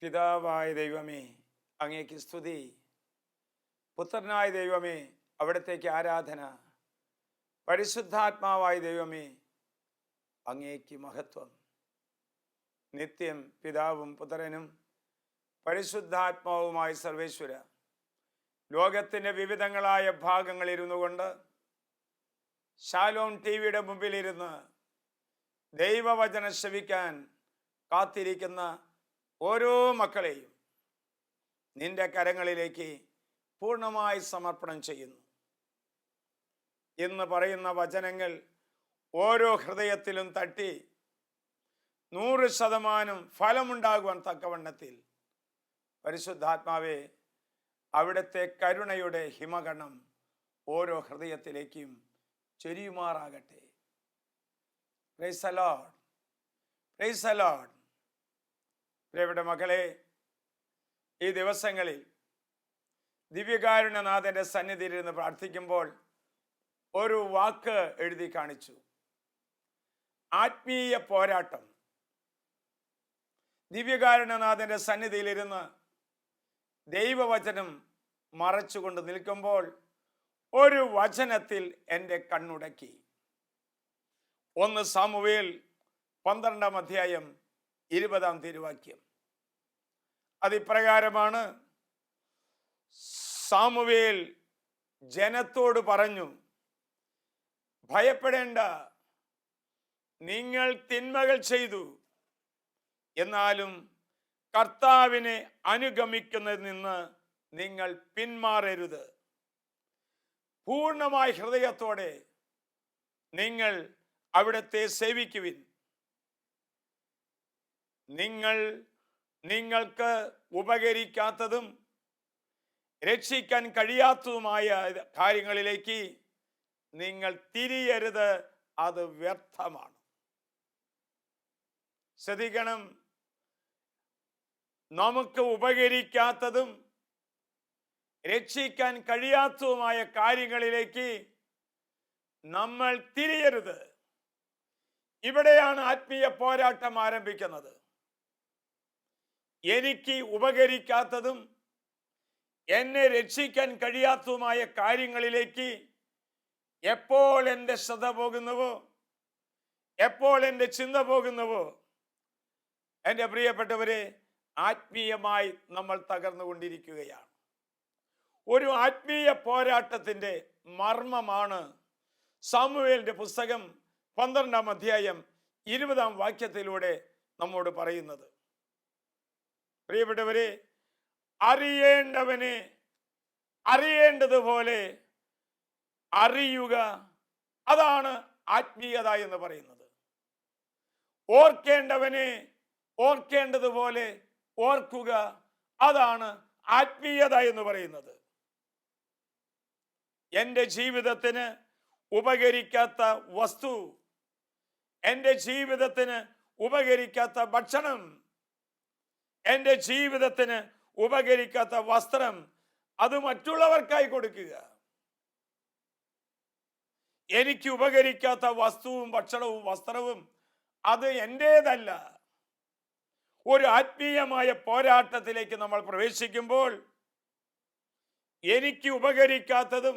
പിതാവായ ദൈവമേ അങ്ങേക്ക് സ്തുതി. പുത്രനായ ദൈവമേ അവിടത്തേക്ക് ആരാധന. പരിശുദ്ധാത്മാവായ ദൈവമേ അങ്ങേക്ക് മഹത്വം. നിത്യം പിതാവും പുത്രനും പരിശുദ്ധാത്മാവുമായി സർവേശ്വര. ലോകത്തിന്റെ വിവിധങ്ങളായ ഭാഗങ്ങളിരുന്നു കൊണ്ട് ഷാലോൺ ടി വിയുടെ മുമ്പിലിരുന്ന് ദൈവവചനം ശ്രവിക്കാൻ കാത്തിരിക്കുന്ന ഓരോ മക്കളെയും നിന്റെ കരങ്ങളിലേക്ക് പൂർണമായി സമർപ്പണം ചെയ്യുന്നു. എന്ന് പറയുന്ന വചനങ്ങൾ ഓരോ ഹൃദയത്തിലും തട്ടി നൂറ് ശതമാനം ഫലമുണ്ടാകുവാൻ തക്കവണ്ണത്തിൽ പരിശുദ്ധാത്മാവെ അവിടുത്തെ കരുണയുടെ ഹിമഗണം ഓരോ ഹൃദയത്തിലേക്കും ചൊരിയുമാറാകട്ടെ. പ്രൈസ് അലോഡ് പ്രൈസ് അലോഡ് പ്രിയപ്പെട്ട മക്കളെ ഈ ദിവസങ്ങളിൽ ദിവ്യകാരുണ്യനാഥന്റെ സന്നിധിയിൽ ഇരുന്ന് പ്രാർത്ഥിക്കുമ്പോൾ ഒരു വാക്ക് എഴുതി കാണിച്ചു. ആത്മീയ പോരാട്ടം. ദിവ്യകാരുണ്യനാഥന്റെ സന്നിധിയിലിരുന്ന് ദൈവവചനം മറച്ചുകൊണ്ട് നിൽക്കുമ്പോൾ ഒരു വചനത്തിൽ എന്റെ കണ്ണുടക്കി. ഒന്ന് സാമുവേൽ പന്ത്രണ്ടാം അധ്യായം ഇരുപതാം തിരുവാക്യം. അതിപ്രകാരമാണ് സാമുവേൽ ജനത്തോട് പറഞ്ഞു ഭയപ്പെടേണ്ട നിങ്ങൾ തിന്മകൾ ചെയ്തു. എന്നാലും കർത്താവിനെ അനുഗമിക്കുന്നതിൽ നിന്ന് നിങ്ങൾ പിന്മാറരുത്. പൂർണമായ ഹൃദയത്തോടെ നിങ്ങൾ അവിടത്തെ സേവിക്കുവിൻ. നിങ്ങൾ നിങ്ങൾക്ക് ഉപകരിക്കാത്തതും രക്ഷിക്കാൻ കഴിയാത്തതുമായ കാര്യങ്ങളിലേക്ക് നിങ്ങൾ തിരിയരുത് അത് വ്യർത്ഥമാണ്. ശ്രദ്ധിക്കണം നമുക്ക് ഉപകരിക്കാത്തതും രക്ഷിക്കാൻ കഴിയാത്തതുമായ കാര്യങ്ങളിലേക്ക് നമ്മൾ തിരിയരുത്. ഇവിടെയാണ് ആത്മീയ പോരാട്ടം ആരംഭിക്കുന്നത്. എനിക്ക് ഉപകരിക്കാത്തതും എന്നെ രക്ഷിക്കാൻ കഴിയാത്തതുമായ കാര്യങ്ങളിലേക്ക് എപ്പോൾ എന്റെ ശ്രദ്ധ പോകുന്നുവോ എപ്പോൾ എന്റെ ചിന്ത പോകുന്നുവോ എന്റെ പ്രിയപ്പെട്ടവരെ ആത്മീയമായി നമ്മൾ തകർന്നുകൊണ്ടിരിക്കുകയാണ്. ഒരു ആത്മീയ പോരാട്ടത്തിന്റെ മർമ്മമാണ് സാമുവേലിന്റെ പുസ്തകം പന്ത്രണ്ടാം അധ്യായം ഇരുപതാം വാക്യത്തിലൂടെ നമ്മോട് പറയുന്നത്. പ്രിയപ്പെട്ടവരെ അറിയേണ്ടവനെ അറിയേണ്ടതുപോലെ അറിയുക അതാണ് ആത്മീയത എന്ന് പറയുന്നത്. ഓർക്കേണ്ടവനെ ഓർക്കേണ്ടതുപോലെ ഓർക്കുക അതാണ് ആത്മീയത എന്ന് പറയുന്നത്. എന്റെ ജീവിതത്തിന് ഉപകരിക്കാത്ത വസ്തു എന്റെ ജീവിതത്തിന് ഉപകരിക്കാത്ത ഭക്ഷണം എന്റെ ജീവിതത്തിന് ഉപകരിക്കാത്ത വസ്ത്രം അത് മറ്റുള്ളവർക്കായി കൊടുക്കുക. എനിക്ക് ഉപകരിക്കാത്ത വസ്തുവും ഭക്ഷണവും വസ്ത്രവും അത് എന്റേതല്ല. ഒരു ആത്മീയമായ പോരാട്ടത്തിലേക്ക് നമ്മൾ പ്രവേശിക്കുമ്പോൾ എനിക്ക് ഉപകരിക്കാത്തതും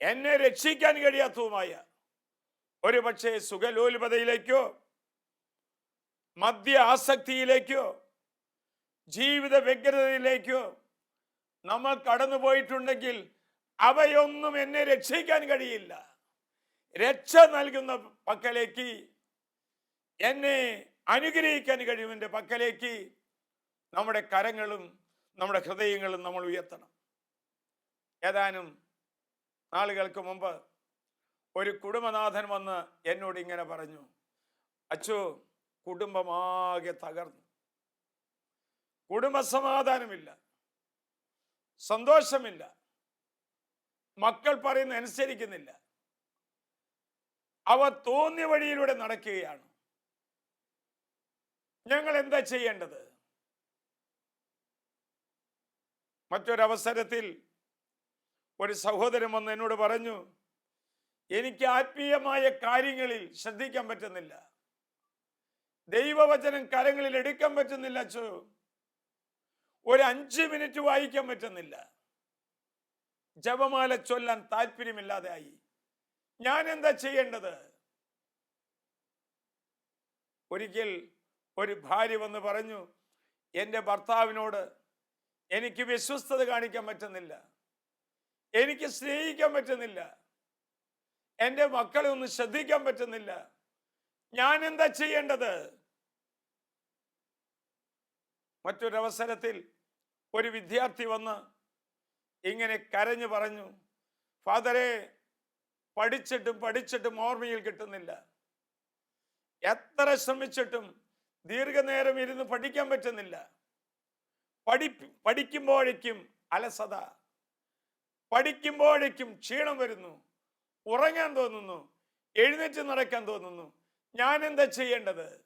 എന്നെ രക്ഷിക്കാൻ കഴിയാത്തതുമായ ഒരു പക്ഷേ സുഖലോലുപതയിലേക്കോ മദ്യ ആസക്തിയിലേക്കോ ജീവിത വ്യഗ്രതയിലേക്കോ നമ്മൾ കടന്നുപോയിട്ടുണ്ടെങ്കിൽ അവയൊന്നും എന്നെ രക്ഷിക്കാൻ കഴിയില്ല. രക്ഷ നൽകുന്ന പക്കലേക്ക് എന്നെ അനുഗ്രഹിക്കാൻ കഴിയുമെന്റെ പക്കലേക്ക് നമ്മുടെ കരങ്ങളും നമ്മുടെ ഹൃദയങ്ങളും നമ്മൾ ഉയർത്തണം. ഏതാനും നാളുകൾക്ക് മുമ്പ് ഒരു കുടുംബനാഥൻ വന്ന് എന്നോട് ഇങ്ങനെ പറഞ്ഞു അച്ചോ കുടുംബമാകെ തകർന്നു. കുടുംബസമാധാനമില്ല. സന്തോഷമില്ല. മക്കൾ പറയുന്ന അനുസരിക്കുന്നില്ല. അവ തോന്നിയ വഴിയിലൂടെ നടക്കുകയാണ്. ഞങ്ങൾ എന്താ ചെയ്യേണ്ടത്? മറ്റൊരവസരത്തിൽ ഒരു സഹോദരൻ വന്ന് എന്നോട് പറഞ്ഞു എനിക്ക് ആത്മീയമായ കാര്യങ്ങളിൽ ശ്രദ്ധിക്കാൻ പറ്റുന്നില്ല. ദൈവവചനം കരങ്ങളിൽ എടുക്കാൻ പറ്റുന്നില്ല അച്ഛോ. ഒരു അഞ്ച് മിനിറ്റ് വായിക്കാൻ പറ്റുന്നില്ല. ജപമാല ചൊല്ലാൻ താല്പര്യമില്ലാതെ ആയി ഞാൻ എന്താ ചെയ്യേണ്ടത്? ഒരിക്കൽ ഒരു ഭാര്യ വന്ന് പറഞ്ഞു എന്റെ ഭർത്താവിനോട് എനിക്ക് വിശ്വസ്തത കാണിക്കാൻ പറ്റുന്നില്ല. എനിക്ക് സ്നേഹിക്കാൻ പറ്റുന്നില്ല. എന്റെ മക്കളെ ഒന്ന് ശ്രദ്ധിക്കാൻ പറ്റുന്നില്ല. ഞാൻ എന്താ ചെയ്യേണ്ടത്? മറ്റൊരവസരത്തിൽ ഒരു വിദ്യാർത്ഥി വന്ന് ഇങ്ങനെ കരഞ്ഞു പറഞ്ഞു ഫാദറെ പഠിച്ചിട്ടും പഠിച്ചിട്ടും ഓർമ്മയിൽ കിട്ടുന്നില്ല. എത്ര ശ്രമിച്ചിട്ടും ദീർഘനേരം ഇരുന്ന് പഠിക്കാൻ പറ്റുന്നില്ല. പഠി പഠിക്കുമ്പോഴേക്കും അലസത പഠിക്കുമ്പോഴേക്കും ക്ഷീണം വരുന്നു ഉറങ്ങാൻ തോന്നുന്നു എഴുന്നേറ്റ് നടക്കാൻ തോന്നുന്നു ഞാൻ എന്താ ചെയ്യേണ്ടത്?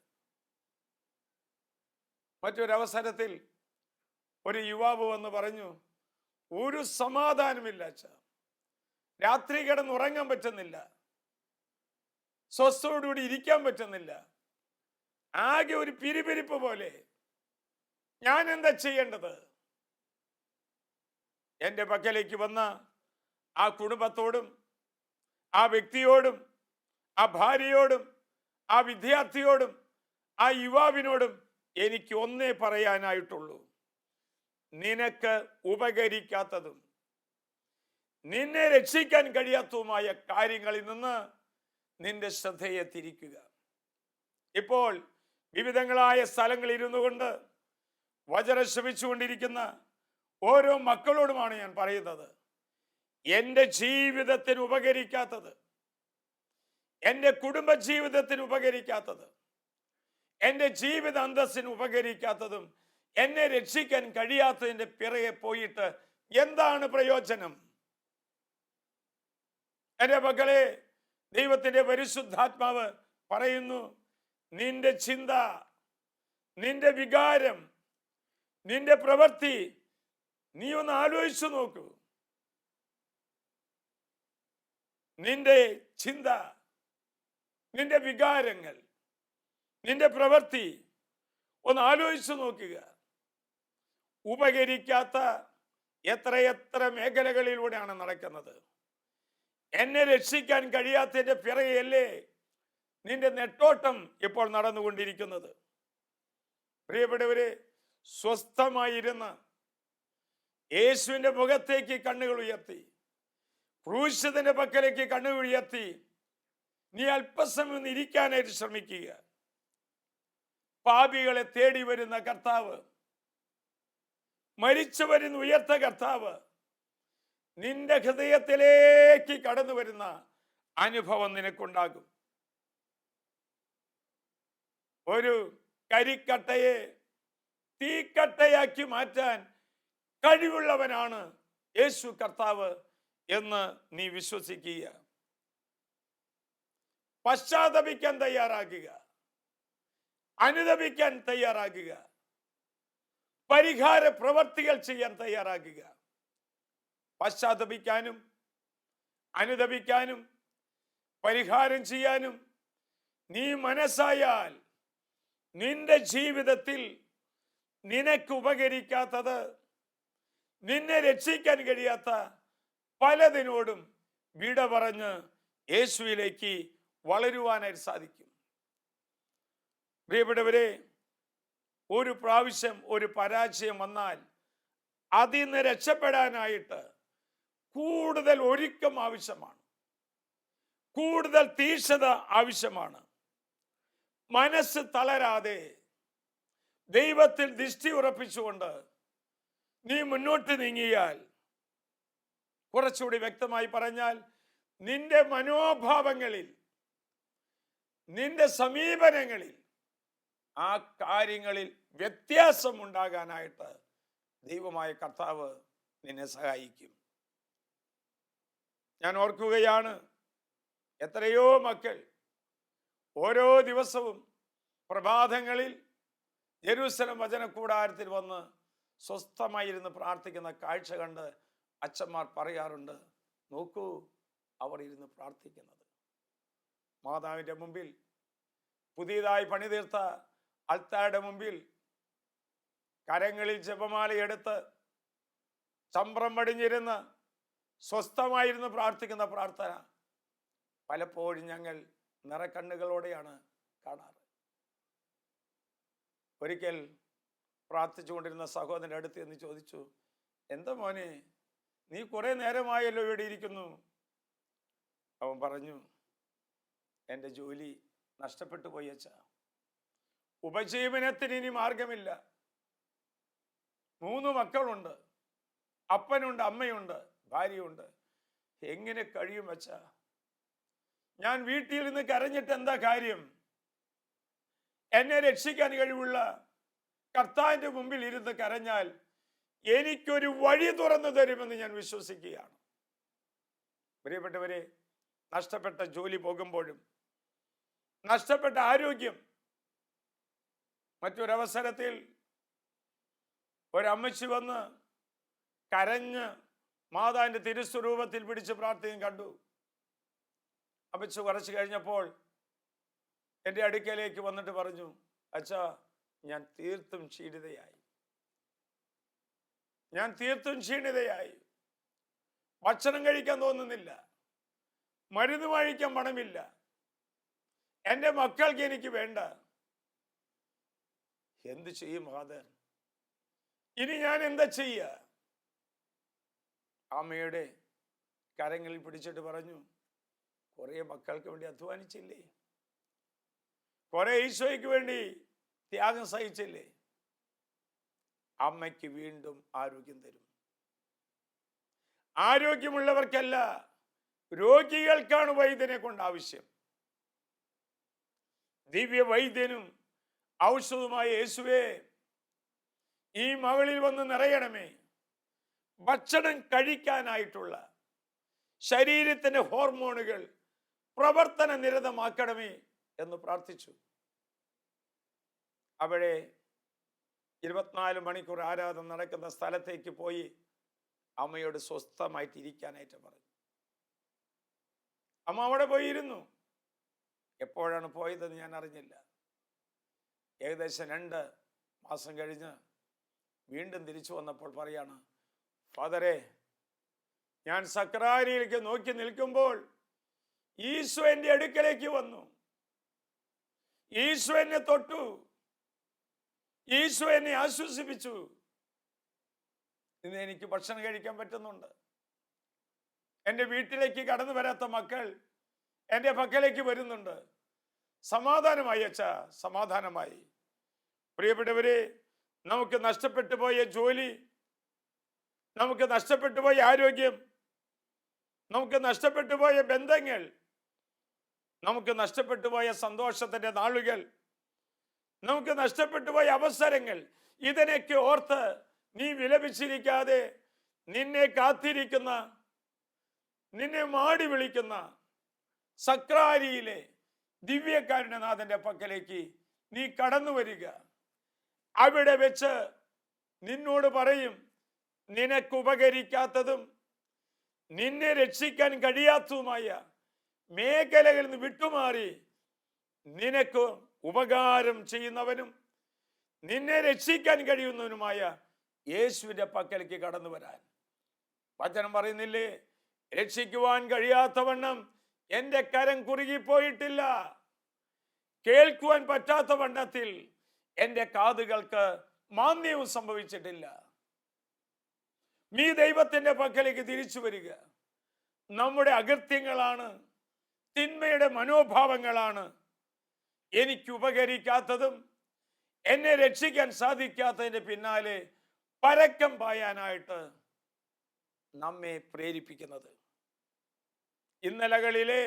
മറ്റൊരവസരത്തിൽ ഒരു യുവാവ് വന്ന് പറഞ്ഞു ഒരു സമാധാനമില്ല അച്ഛ. രാത്രി കിടന്നുറങ്ങാൻ പറ്റുന്നില്ല. സ്വസ്ഥയോടുകൂടി ഇരിക്കാൻ പറ്റുന്നില്ല. ആകെ ഒരു പിരിപിരിപ്പ് പോലെ. ഞാൻ എന്താ ചെയ്യേണ്ടത്? എന്റെ പക്കലേക്ക് വന്ന ആ കുടുംബത്തോടും ആ വ്യക്തിയോടും ആ ഭാര്യയോടും ആ വിദ്യാർത്ഥിയോടും ആ യുവാവിനോടും എനിക്ക് ഒന്നേ പറയാനായിട്ടുള്ളൂ. നിനക്ക് ഉപകരിക്കാത്തതും നിന്നെ രക്ഷിക്കാൻ കഴിയാത്തതുമായ കാര്യങ്ങളിൽ നിന്ന് നിന്റെ ശ്രദ്ധയെ തിരിക്കുക. ഇപ്പോൾ വിവിധങ്ങളായ സ്ഥലങ്ങളിൽ ഇരുന്നു കൊണ്ട് വചന ശ്രമിച്ചുകൊണ്ടിരിക്കുന്ന ഓരോ മക്കളോടുമാണ് ഞാൻ പറയുന്നത്. എന്റെ ജീവിതത്തിന് ഉപകരിക്കാത്തത് എന്റെ കുടുംബജീവിതത്തിന് ഉപകരിക്കാത്തത് എന്റെ ജീവിത അന്തസ്സിന് ഉപകരിക്കാത്തതും എന്നെ രക്ഷിക്കാൻ കഴിയാത്തതിന്റെ പിറകെ പോയിട്ട് എന്താണ് പ്രയോജനം? എന്റെ മകളെ ദൈവത്തിന്റെ പരിശുദ്ധാത്മാവ് പറയുന്നു നിന്റെ ചിന്ത നിന്റെ വികാരം നിന്റെ പ്രവൃത്തി നീ ഒന്ന് ആലോചിച്ചു നോക്കൂ. നിന്റെ ചിന്ത നിന്റെ വികാരങ്ങൾ നിന്റെ പ്രവൃത്തി ഒന്ന് ആലോചിച്ചു നോക്കുക. ഉപകരിക്കാത്ത എത്രയെത്ര മേഖലകളിലൂടെയാണ് നടക്കുന്നത്. എന്നെ രക്ഷിക്കാൻ കഴിയാത്തതിന്റെ പിറകെയല്ലേ നിന്റെ നെട്ടോട്ടം ഇപ്പോൾ നടന്നുകൊണ്ടിരിക്കുന്നത്. പ്രിയപ്പെട്ടവരെ സ്വസ്ഥമായിരുന്ന് യേശുവിന്റെ മുഖത്തേക്ക് കണ്ണുകൾ ഉയർത്തി ക്രൂശത്തിന്റെ പക്കലേക്ക് കണ്ണുകൾ ഉയർത്തി നീ അല്പസമയം ഒന്ന് ഇരിക്കാനായിട്ട് ശ്രമിക്കുക. പാപികളെ തേടി വരുന്ന കർത്താവ് മരിച്ചവരിന്ന് ഉയർത്ത കർത്താവ് നിന്റെ ഹൃദയത്തിലേക്ക് കടന്നു വരുന്ന അനുഭവം നിനക്കുണ്ടാകും. ഒരു കരിക്കട്ടയെ തീക്കട്ടയാക്കി മാറ്റാൻ കഴിവുള്ളവനാണ് യേശു കർത്താവ് എന്ന് നീ വിശ്വസിക്കുക. പശ്ചാത്തപിക്കാൻ തയ്യാറാക്കുക അനുദപിക്കാൻ തയ്യാറാകുക. പരിഹാര പ്രവർത്തികൾ ചെയ്യാൻ തയ്യാറാകുക. പശ്ചാത്തപിക്കാനും അനുദപിക്കാനും പരിഹാരം ചെയ്യാനും നീ മനസ്സായാൽ നിന്റെ ജീവിതത്തിൽ നിനക്ക് ഉപകരിക്കാത്തത് നിന്നെ രക്ഷിക്കാൻ കഴിയാത്ത പലതിനോടും വിട പറഞ്ഞ് യേശുവിലേക്ക് വളരുവാനായിട്ട് സാധിക്കും. പ്രിയപ്പെട്ടവരെ ഒരു പ്രാവശ്യം ഒരു പരാജയം വന്നാൽ അതിൽ നിന്ന് രക്ഷപ്പെടാനായിട്ട് കൂടുതൽ ഒരുക്കം ആവശ്യമാണ്. കൂടുതൽ തീക്ഷണത ആവശ്യമാണ്. മനസ്സ് തളരാതെ ദൈവത്തിൽ ദൃഷ്ടി ഉറപ്പിച്ചുകൊണ്ട് നീ മുന്നോട്ട് നീങ്ങിയാൽ കുറച്ചുകൂടി വ്യക്തമായി പറഞ്ഞാൽ നിന്റെ മനോഭാവങ്ങളിൽ നിന്റെ സമീപനങ്ങളിൽ ആ കാര്യങ്ങളിൽ വ്യത്യാസം ഉണ്ടാകാനായിട്ട് ദൈവമായ കർത്താവ് നിന്നെ സഹായിക്കും. ഞാൻ ഓർക്കുകയാണ് എത്രയോ മക്കൾ ഓരോ ദിവസവും പ്രഭാതങ്ങളിൽ ജെറൂസലം വചന കൂടാരത്തിൽ വന്ന് സ്വസ്ഥമായിരുന്ന് പ്രാർത്ഥിക്കുന്ന കാഴ്ച കണ്ട് അച്ഛന്മാർ പറയാറുണ്ട് നോക്കൂ അവർ ഇരുന്ന് പ്രാർത്ഥിക്കുന്നത്. മാതാവിന്റെ മുമ്പിൽ പുതിയതായി പണിതീർത്ത അൾത്താരുടെ മുമ്പിൽ കരങ്ങളിൽ ജപമാലയെടുത്ത് ചമ്പ്രം പടിഞ്ഞിരുന്ന് സ്വസ്ഥമായിരുന്ന് പ്രാർത്ഥിക്കുന്ന പ്രാർത്ഥന പലപ്പോഴും ഞങ്ങൾ നിറക്കണ്ണുകളോടെയാണ് കാണാറ്. ഒരിക്കൽ പ്രാർത്ഥിച്ചുകൊണ്ടിരുന്ന സഹോദരൻ അടുത്ത് എന്ന് ചോദിച്ചു എന്താ മോനെ നീ കുറേ നേരമായല്ലോ ഇവിടെ ഇരിക്കുന്നു? അവൻ പറഞ്ഞു എന്റെ ജോലി നഷ്ടപ്പെട്ടു പോയി അച്ഛ. ഉപജീവനത്തിന് ഇനി മാർഗമില്ല. മൂന്ന് മക്കളുണ്ട്. അപ്പനുണ്ട് അമ്മയുണ്ട് ഭാര്യയുണ്ട്. എങ്ങനെ കഴിയും അച്ഛ? ഞാൻ വീട്ടിൽ നിന്ന് കരഞ്ഞിട്ട് എന്താ കാര്യം? എന്നെ രക്ഷിക്കാൻ കഴിവുള്ള കർത്താവിന്റെ മുമ്പിൽ ഇരുന്ന് കരഞ്ഞാൽ എനിക്കൊരു വഴി തുറന്നു തരുമെന്ന് ഞാൻ വിശ്വസിക്കുകയാണ്. പ്രിയപ്പെട്ടവരെ നഷ്ടപ്പെട്ട ജോലി പോകുമ്പോഴും നഷ്ടപ്പെട്ട ആരോഗ്യം. മറ്റൊരവസരത്തിൽ ഒരമ്മച്ചി വന്ന് കരഞ്ഞ് മാതാവിന്റെ തിരുസ്വരൂപത്തിൽ പിടിച്ച് പ്രാർത്ഥിക്കും കണ്ടു. അമ്മച്ചി കുറച്ച് കഴിഞ്ഞപ്പോൾ എന്റെ അടുക്കലേക്ക് വന്നിട്ട് പറഞ്ഞു അച്ഛ ഞാൻ തീർത്തും ക്ഷീണിതയായി. ഞാൻ തീർത്തും ക്ഷീണിതയായി. ഭക്ഷണം കഴിക്കാൻ തോന്നുന്നില്ല. മരുന്ന് വാങ്ങിക്കാൻ പണമില്ല. എന്റെ മക്കൾക്ക് എനിക്ക് വേണ്ട. എന്ത് ചെയ്യും ഫാദർ ഇനി ഞാൻ എന്താ ചെയ്യ? അമ്മയുടെ കരങ്ങളിൽ പിടിച്ചിട്ട് പറഞ്ഞു കുറെ മക്കൾക്ക് വേണ്ടി അധ്വാനിച്ചില്ലേ? കുറെ ഈശോയ്ക്ക് വേണ്ടി ത്യാഗം സഹിച്ചില്ലേ? അമ്മയ്ക്ക് വീണ്ടും ആരോഗ്യം തരും. ആരോഗ്യമുള്ളവർക്കല്ല രോഗികൾക്കാണ് വൈദ്യനെ കൊണ്ട് ആവശ്യം. ദിവ്യ വൈദ്യനും ഔഷധവുമായ യേശുവേ ഈ മകളിൽ വന്ന് നിറയണമേ. ഭക്ഷണം കഴിക്കാനായിട്ടുള്ള ശരീരത്തിന്റെ ഹോർമോണുകൾ പ്രവർത്തന നിരതമാക്കണമേ എന്ന് പ്രാർത്ഥിച്ചു. അവിടെ ഇരുപത്തിനാല് മണിക്കൂർ ആരാധന നടക്കുന്ന സ്ഥലത്തേക്ക് പോയി അമ്മയോട് സ്വസ്ഥമായിട്ട് ഇരിക്കാനായിട്ട് പറഞ്ഞു. അമ്മ അവിടെ പോയിരുന്നു. എപ്പോഴാണ് പോയതെന്ന് ഞാൻ അറിഞ്ഞില്ല. ഏകദേശം രണ്ട് മാസം കഴിഞ്ഞ് വീണ്ടും തിരിച്ചു വന്നപ്പോൾ പറയാണ് ഫാദറെ ഞാൻ സക്രാരിയിലേക്ക് നോക്കി നിൽക്കുമ്പോൾ ഈശോ എന്റെ അടുക്കലേക്ക് വന്നു. ഈശോ എന്നെ തൊട്ടു. ഈശോ എന്നെ ആശ്വസിപ്പിച്ചു. ഇന്ന് എനിക്ക് ഭക്ഷണം കഴിക്കാൻ പറ്റുന്നുണ്ട്. എന്റെ വീട്ടിലേക്ക് കടന്നു വരാത്ത മക്കൾ എന്റെ പക്കലേക്ക് വരുന്നുണ്ട്. സമാധാനമായി അച്ഛ സമാധാനമായി. പ്രിയപ്പെട്ടവരെ നമുക്ക് നഷ്ടപ്പെട്ടു പോയ ജോലി നമുക്ക് നഷ്ടപ്പെട്ടു പോയ ആരോഗ്യം നമുക്ക് നഷ്ടപ്പെട്ടു പോയ ബന്ധങ്ങൾ നമുക്ക് നഷ്ടപ്പെട്ടു പോയ സന്തോഷത്തിന്റെ നാളുകൾ നമുക്ക് നഷ്ടപ്പെട്ടു പോയ അവസരങ്ങൾ ഇതിനൊക്കെ ഓർത്ത് നീ വിലപിച്ചിരിക്കാതെ നിന്നെ കാത്തിരിക്കുന്ന നിന്നെ മാടി വിളിക്കുന്ന സക്രാരിയിലെ ദിവ്യകാരുണ്യനാഥന്റെ പക്കലേക്ക് നീ കടന്നു വരിക. അവിടെ വെച്ച് നിന്നോട് പറയും നിനക്കുപകരിക്കാത്തതും നിന്നെ രക്ഷിക്കാൻ കഴിയാത്തതുമായ മേഖലകളിൽ നിന്ന് വിട്ടുമാറി നിനക്ക് ഉപകാരം ചെയ്യുന്നവനും നിന്നെ രക്ഷിക്കാൻ കഴിയുന്നവനുമായ യേശുവിന്റെ പക്കലേക്ക് കടന്നു വരാൻ. വചനം പറയുന്നില്ലേ? രക്ഷിക്കുവാൻ കഴിയാത്തവണ്ണം എന്റെ കരം കുറുകിപ്പോയിട്ടില്ല. കേൾക്കുവാൻ പറ്റാത്ത വണ്ണത്തിൽ എന്റെ കാതുകൾക്ക് മാന്യവും സംഭവിച്ചിട്ടില്ല. നീ ദൈവത്തിന്റെ പക്കലേക്ക് തിരിച്ചു വരിക. നമ്മുടെ അകൃത്യങ്ങളാണ് തിന്മയുടെ മനോഭാവങ്ങളാണ് എനിക്ക് ഉപകരിക്കാത്തതും എന്നെ രക്ഷിക്കാൻ സാധിക്കാത്തതിന്റെ പിന്നാലെ പരക്കം പായാനായിട്ട് നമ്മെ പ്രേരിപ്പിക്കുന്നത്. ഇന്നലകളിലെ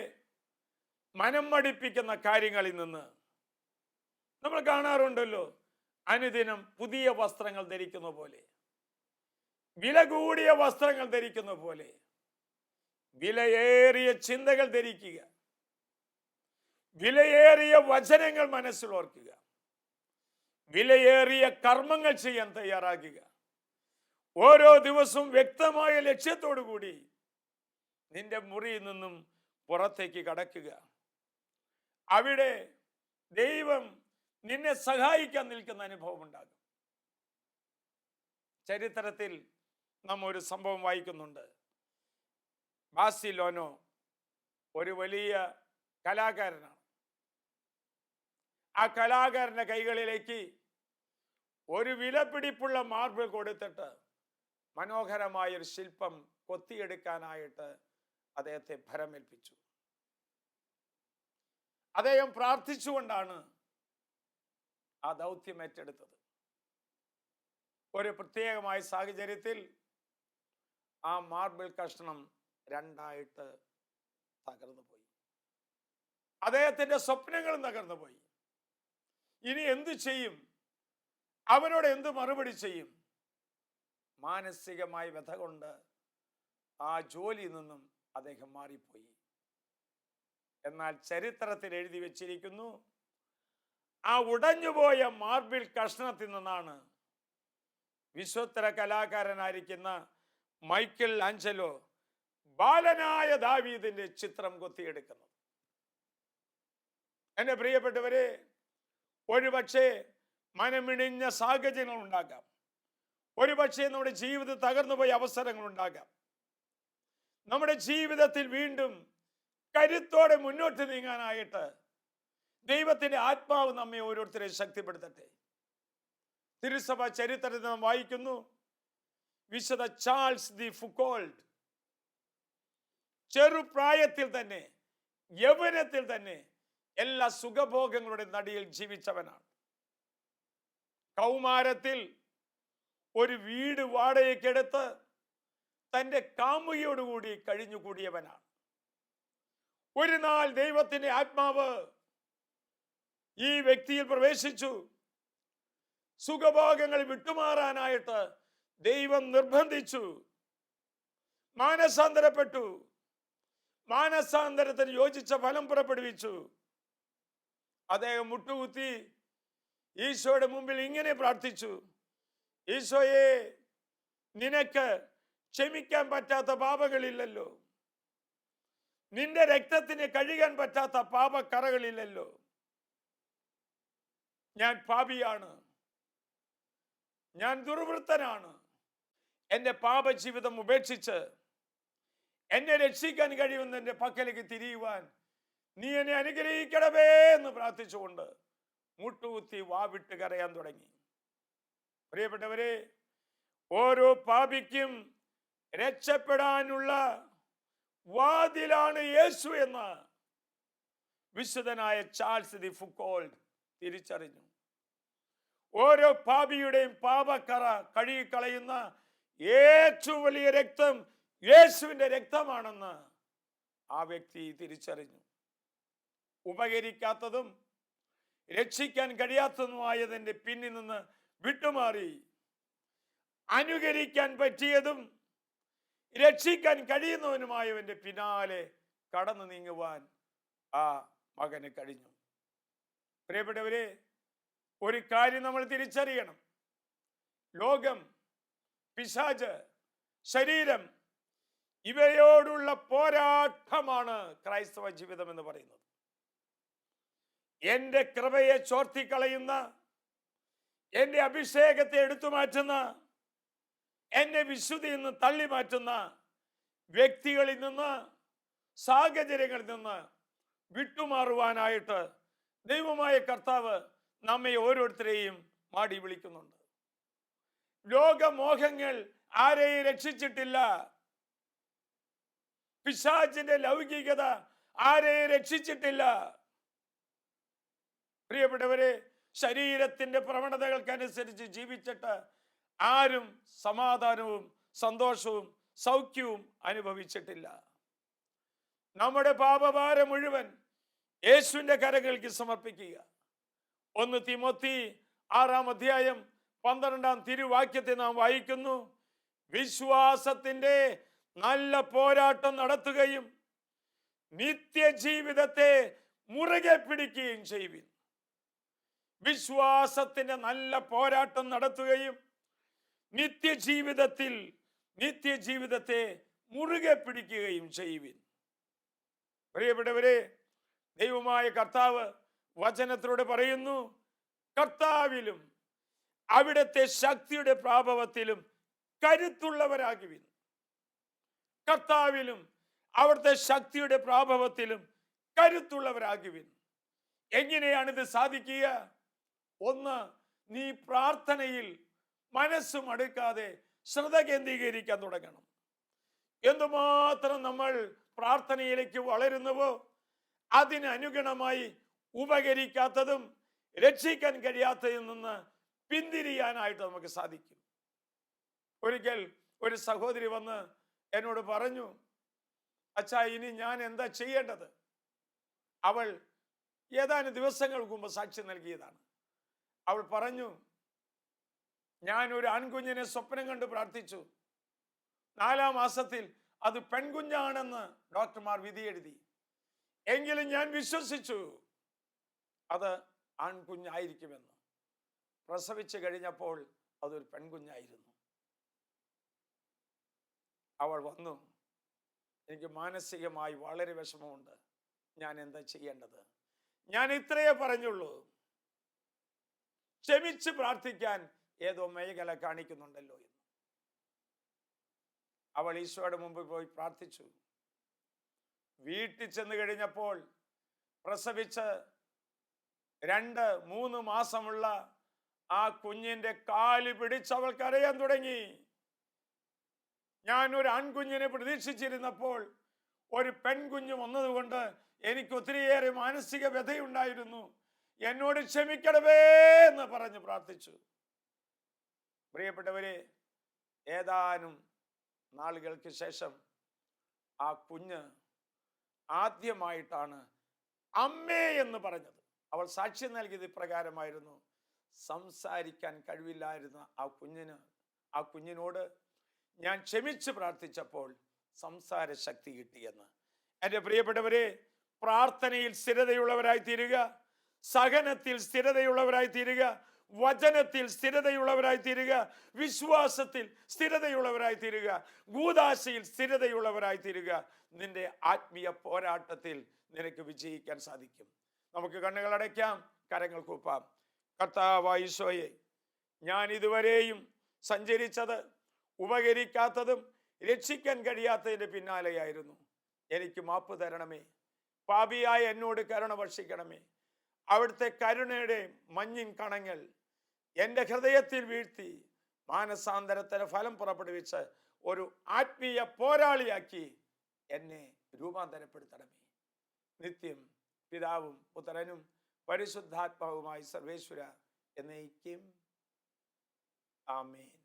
മനം മടിപ്പിക്കുന്ന കാര്യങ്ങളിൽ നിന്ന് നമ്മൾ കാണാറുണ്ടല്ലോ അനുദിനം പുതിയ വസ്ത്രങ്ങൾ ധരിക്കുന്ന പോലെ വില കൂടിയ വസ്ത്രങ്ങൾ ധരിക്കുന്ന പോലെ വിലയേറിയ ചിന്തകൾ ധരിക്കുക വിലയേറിയ വചനങ്ങൾ മനസ്സിൽ ഓർക്കുക വിലയേറിയ കർമ്മങ്ങൾ ചെയ്യാൻ തയ്യാറാക്കുക ഓരോ ദിവസവും വ്യക്തമായ ലക്ഷ്യത്തോടു കൂടി നിന്റെ മുറിയിൽ നിന്നും പുറത്തേക്ക് കടക്കുക. അവിടെ ദൈവം നിന്നെ സഹായിക്കാൻ നിൽക്കുന്ന അനുഭവം ഉണ്ടാകും. ചരിത്രത്തിൽ നാം ഒരു സംഭവം വായിക്കുന്നുണ്ട്. ബാസിലോനോ ഒരു വലിയ കലാകാരനാണ്. ആ കലാകാരന്റെ കൈകളിലേക്ക് ഒരു വിലപിടിപ്പുള്ള മാർബിൾ കൊടുത്തിട്ട് മനോഹരമായൊരു ശില്പം കൊത്തിയെടുക്കാനായിട്ട് അദ്ദേഹത്തെ ഭരമേൽപ്പിച്ചു. അദ്ദേഹം പ്രാർത്ഥിച്ചുകൊണ്ടാണ് ആ ദൗത്യം ഏറ്റെടുത്തത്. ഒരു പ്രത്യേകമായ സാഹചര്യത്തിൽ ആ മാർബിൾ കഷ്ണം രണ്ടായിട്ട് തകർന്നു പോയി. അദ്ദേഹത്തിന്റെ സ്വപ്നങ്ങളും തകർന്നു പോയി. ഇനി എന്തു ചെയ്യും? അവരോട് എന്ത് മറുപടി ചെയ്യും? മാനസികമായി വ്യഥ കൊണ്ട് ആ ജോലിയിൽ നിന്നും അദ്ദേഹം മാറിപ്പോയി. എന്നാൽ ചരിത്രത്തിൽ എഴുതി വച്ചിരിക്കുന്നു ആ ഉടഞ്ഞുപോയ മാർബിൾ കഷ്ണത്തിൽ നിന്നാണ് വിശ്വോത്തര കലാകാരനായിരിക്കുന്ന മൈക്കിൾ ആഞ്ചലോ ബാലനായ ദാവീദിന്റെ ചിത്രം കൊത്തിയെടുക്കുന്നത്. എന്റെ പ്രിയപ്പെട്ടവരെ ഒരുപക്ഷെ മനമിണിഞ്ഞ സാഹചര്യങ്ങൾ ഉണ്ടാകാം. ഒരുപക്ഷെ നമ്മുടെ ജീവിതം തകർന്നുപോയ അവസരങ്ങൾ ഉണ്ടാകാം. നമ്മുടെ ജീവിതത്തിൽ വീണ്ടും കരുത്തോടെ മുന്നോട്ട് നീങ്ങാനായിട്ട് ദൈവത്തിന്റെ ആത്മാവ് നമ്മെ ഓരോരുത്തരെ ശക്തിപ്പെടുത്തട്ടെ. തിരുസഭ ചരിത്രത്തിൽ നാം വായിക്കുന്നു വിശുദ്ധ ചാൾസ് ദി ഫുക്കോൾഡ് ചെറുപ്രായത്തിൽ തന്നെ യൗവനത്തിൽ തന്നെ എല്ലാ സുഖഭോഗങ്ങളുടെ നടിയിൽ ജീവിച്ചവനാണ്. കൗമാരത്തിൽ ഒരു വീട് വാടകയ്ക്കെടുത്ത് തന്റെ കാമുകിയോടുകൂടി കഴിഞ്ഞുകൂടിയവനാണ്. ഒരു നാൾ ദൈവത്തിന്റെ ആത്മാവ് ഈ വ്യക്തിയിൽ പ്രവേശിച്ചു. സുഖഭോഗങ്ങൾ വിട്ടുമാറാനായിട്ട് ദൈവം നിർബന്ധിച്ചു. മാനസാന്തരപ്പെട്ടു. മാനസാന്തരത്തിന് യോജിച്ച ഫലം പുറപ്പെടുവിച്ചു. അദ്ദേഹം മുട്ടുകുത്തി ഈശോയുടെ മുമ്പിൽ ഇങ്ങനെ പ്രാർത്ഥിച്ചു. ഈശോയെ നിനക്ക് ക്ഷമിക്കാൻ പറ്റാത്ത പാപകളില്ലല്ലോ. നിന്റെ രക്തത്തിന് കഴുകാൻ പറ്റാത്ത പാപക്കറകളില്ലല്ലോ. ഞാൻ പാപിയാണ്. ഞാൻ ദുർവൃത്തനാണ്. എന്റെ പാപജീവിതം ഉപേക്ഷിച്ച് എന്നെ രക്ഷിക്കാൻ കഴിയുന്ന എന്റെ പക്കലേക്ക് തിരിയുവാൻ നീ എന്നെ അനുഗ്രഹിക്കണമേ എന്ന് പ്രാർത്ഥിച്ചുകൊണ്ട് മുട്ടുകുത്തി വാവിട്ട് കരയാൻ തുടങ്ങി. പ്രിയപ്പെട്ടവരെ ഓരോ പാപിക്കും രക്ഷപ്പെടാനുള്ള വാതിലാണ് യേശു എന്ന് വിശുദ്ധനായ ചാൾസ് ദി ഫുക്കോൾ തിരിച്ചറിഞ്ഞു. ഓരോ പാപിയുടെയും പാപക്കറ കഴുകിക്കളയുന്ന ഏറ്റവും വലിയ രക്തം യേശുവിന്റെ രക്തമാണെന്ന് ആ വ്യക്തി തിരിച്ചറിഞ്ഞു. ഉപകരിക്കാത്തതും രക്ഷിക്കാൻ കഴിയാത്തതുമായതിന്റെ പിന്നിൽ നിന്ന് വിട്ടുമാറി. അനുകരിക്കാൻ പറ്റിയതും രക്ഷിക്കാൻ കഴിയുന്നവനുമായവന്റെ പിന്നാലെ കടന്നു നീങ്ങുവാൻ ആ മകന് കഴിഞ്ഞു. പ്രിയപ്പെട്ടവരെ ഒരു കാര്യം നമ്മൾ തിരിച്ചറിയണം. ലോകം പിശാജ് ശരീരം ഇവയോടുള്ള പോരാട്ടമാണ് ക്രൈസ്തവ ജീവിതം എന്ന് പറയുന്നത്. എന്റെ കൃപയെ ചോർത്തിക്കളയുന്ന എന്റെ അഭിഷേകത്തെ എടുത്തു മാറ്റുന്ന എന്നെ വിശുദ്ധിയിൽ നിന്ന് തള്ളി മാറ്റുന്ന വ്യക്തികളിൽ നിന്ന് സാഹചര്യങ്ങളിൽ നിന്ന് വിട്ടുമാറുവാനായിട്ട് ദൈവമായ കർത്താവ് നമ്മെ ഓരോരുത്തരെയും മാടി വിളിക്കുന്നുണ്ട്. ലോകമോഹങ്ങൾ ആരെയും രക്ഷിച്ചിട്ടില്ല. പിശാചിന്റെ ലൗകികത ആരെയും രക്ഷിച്ചിട്ടില്ല. പ്രിയപ്പെട്ടവരെ ശരീരത്തിന്റെ പ്രവണതകൾക്കനുസരിച്ച് ജീവിച്ചിട്ട് ആരും സമാധാനവും സന്തോഷവും സൗഖ്യവും അനുഭവിച്ചിട്ടില്ല. നമ്മുടെ പാപഭാരം മുഴുവൻ യേശുവിന്റെ കരകൾക്ക് സമർപ്പിക്കുക. ഒന്ന് തിമൊത്തി ആറാം അധ്യായം പന്ത്രണ്ടാം തിരുവാക്യത്തെ നാം വായിക്കുന്നു. വിശ്വാസത്തിന്റെ നല്ല പോരാട്ടം നടത്തുകയും നിത്യജീവിതത്തെ മുറുകെ പിടിക്കുകയും ചെയ്യുവിൻ. വിശ്വാസത്തിന്റെ നല്ല പോരാട്ടം നടത്തുകയും നിത്യജീവിതത്തിൽ നിത്യജീവിതത്തെ മുറുകെ പിടിക്കുകയും ചെയ്യുവിൻ. പ്രിയപ്പെട്ടവരെ ദൈവമായ കർത്താവ് വചനത്തിലൂടെ പറയുന്നു കർത്താവിലും അവിടുത്തെ ശക്തിയുടെ പ്രാഭവത്തിലും കരുത്തുള്ളവരാകുവിൻ. കർത്താവിലും അവിടുത്തെ ശക്തിയുടെ പ്രാഭവത്തിലും കരുത്തുള്ളവരാകുവിൻ. എങ്ങനെയാണിത് സാധിക്കുക? ഒന്ന് നീ പ്രാർത്ഥനയിൽ മനസ്സും അടുക്കാതെ ശ്രദ്ധ കേന്ദ്രീകരിക്കാൻ തുടങ്ങണം. എന്തുമാത്രം നമ്മൾ പ്രാർത്ഥനയിലേക്ക് വളരുന്നുവോ അതിനനുഗുണമായി ഉപകരിക്കാത്തതും രക്ഷിക്കാൻ കഴിയാത്തതിൽ നിന്ന് പിന്തിരിയാനായിട്ട് നമുക്ക് സാധിക്കും. ഒരിക്കൽ ഒരു സഹോദരി വന്ന് എന്നോട് പറഞ്ഞു അച്ഛാ ഇനി ഞാൻ എന്താ ചെയ്യേണ്ടത്? അവൾ ഏതാനും ദിവസങ്ങൾക്ക് മുമ്പ് സാക്ഷ്യം നൽകിയതാണ്. അവൾ പറഞ്ഞു ഞാൻ ഒരു ആൺകുഞ്ഞിനെ സ്വപ്നം കണ്ട് പ്രാർത്ഥിച്ചു. നാലാം മാസത്തിൽ അത് പെൺകുഞ്ഞാണെന്ന് ഡോക്ടർമാർ വിധി എഴുതി എങ്കിലും ഞാൻ വിശ്വസിച്ചു അത് ആൺകുഞ്ഞായിരിക്കുമെന്ന്. പ്രസവിച്ചു കഴിഞ്ഞപ്പോൾ അതൊരു പെൺകുഞ്ഞായിരുന്നു. അവൾ വന്നു. എനിക്ക് മാനസികമായി വളരെ വിഷമമുണ്ട്. ഞാൻ എന്താ ചെയ്യേണ്ടത്? ഞാൻ ഇത്രയേ പറഞ്ഞുള്ളൂ. ക്ഷമിച്ച് പ്രാർത്ഥിക്കാൻ ഏതോ മേഖല കാണിക്കുന്നുണ്ടല്ലോ എന്ന്. അവൾ ഈശോയുടെ മുമ്പ് പോയി പ്രാർത്ഥിച്ചു. വീട്ടിൽ ചെന്ന് കഴിഞ്ഞപ്പോൾ പ്രസവിച്ച് രണ്ട് മൂന്ന് മാസമുള്ള ആ കുഞ്ഞിന്റെ കാൽ പിടിച്ച് അവൾ കരയാൻ തുടങ്ങി. ഞാൻ ഒരു ആൺകുഞ്ഞിനെ പ്രതീക്ഷിച്ചിരുന്നപ്പോൾ ഒരു പെൺകുഞ്ഞ് വന്നതുകൊണ്ട് എനിക്ക് ഒത്തിരിയേറെ മാനസിക വ്യഥയുണ്ടായിരുന്നു. എന്നോട് ക്ഷമിക്കണമേ എന്ന് പറഞ്ഞ് പ്രാർത്ഥിച്ചു. പ്രിയപ്പെട്ടവരെ ഏതാനും നാളുകൾക്ക് ശേഷം ആ കുഞ്ഞ് ആദ്യമായിട്ടാണ് അമ്മേ എന്ന് പറഞ്ഞത്. അവൾ സാക്ഷ്യം നൽകിയത് ഇപ്രകാരമായിരുന്നു. സംസാരിക്കാൻ കഴിവില്ലായിരുന്ന ആ കുഞ്ഞിന് ആ കുഞ്ഞിനോട് ഞാൻ ക്ഷമിച്ച് പ്രാർത്ഥിച്ചപ്പോൾ സംസാര ശക്തി കിട്ടിയെന്ന് എന്റെ പ്രിയപ്പെട്ടവരെ പ്രാർത്ഥനയിൽ സ്ഥിരതയുള്ളവരായി തീരുക സഹനത്തിൽ സ്ഥിരതയുള്ളവരായി തീരുക വചനത്തിൽ സ്ഥിരതയുള്ളവരായി തീരുക വിശ്വാസത്തിൽ സ്ഥിരതയുള്ളവരായി തീരുക ഗൂദാശയിൽ സ്ഥിരതയുള്ളവരായി തീരുക നിന്റെ ആത്മീയ പോരാട്ടത്തിൽ നിനക്ക് വിജയിക്കാൻ സാധിക്കും. നമുക്ക് കണ്ണുകൾ അടയ്ക്കാം കരങ്ങൾ കൂപ്പാം. കർത്താവായിസോയെ ഞാൻ ഇതുവരെയും സഞ്ചരിച്ചത് ഉപകരിക്കാത്തതും രക്ഷിക്കാൻ കഴിയാത്തതിന്റെ പിന്നാലെയായിരുന്നു. എനിക്ക് മാപ്പ് തരണമേ. പാപിയായ എന്നോട് കരുണ ഭക്ഷിക്കണമേ അവിടുത്തെ കരുണയുടെ മഞ്ഞിൻ കണങ്ങൾ എന്റെ ഹൃദയത്തിൽ വീഴ്ത്തി മാനസാന്തരത്തിന് ഫലം പുറപ്പെടുവിച്ച് ഒരു ആത്മീയ പോരാളിയാക്കി എന്നെ രൂപാന്തരപ്പെടുത്തണമേ. നിത്യം പിതാവും പുത്രനും പരിശുദ്ധാത്മാവുമായി സർവേശ്വര എന്നേക്കും. ആമേൻ.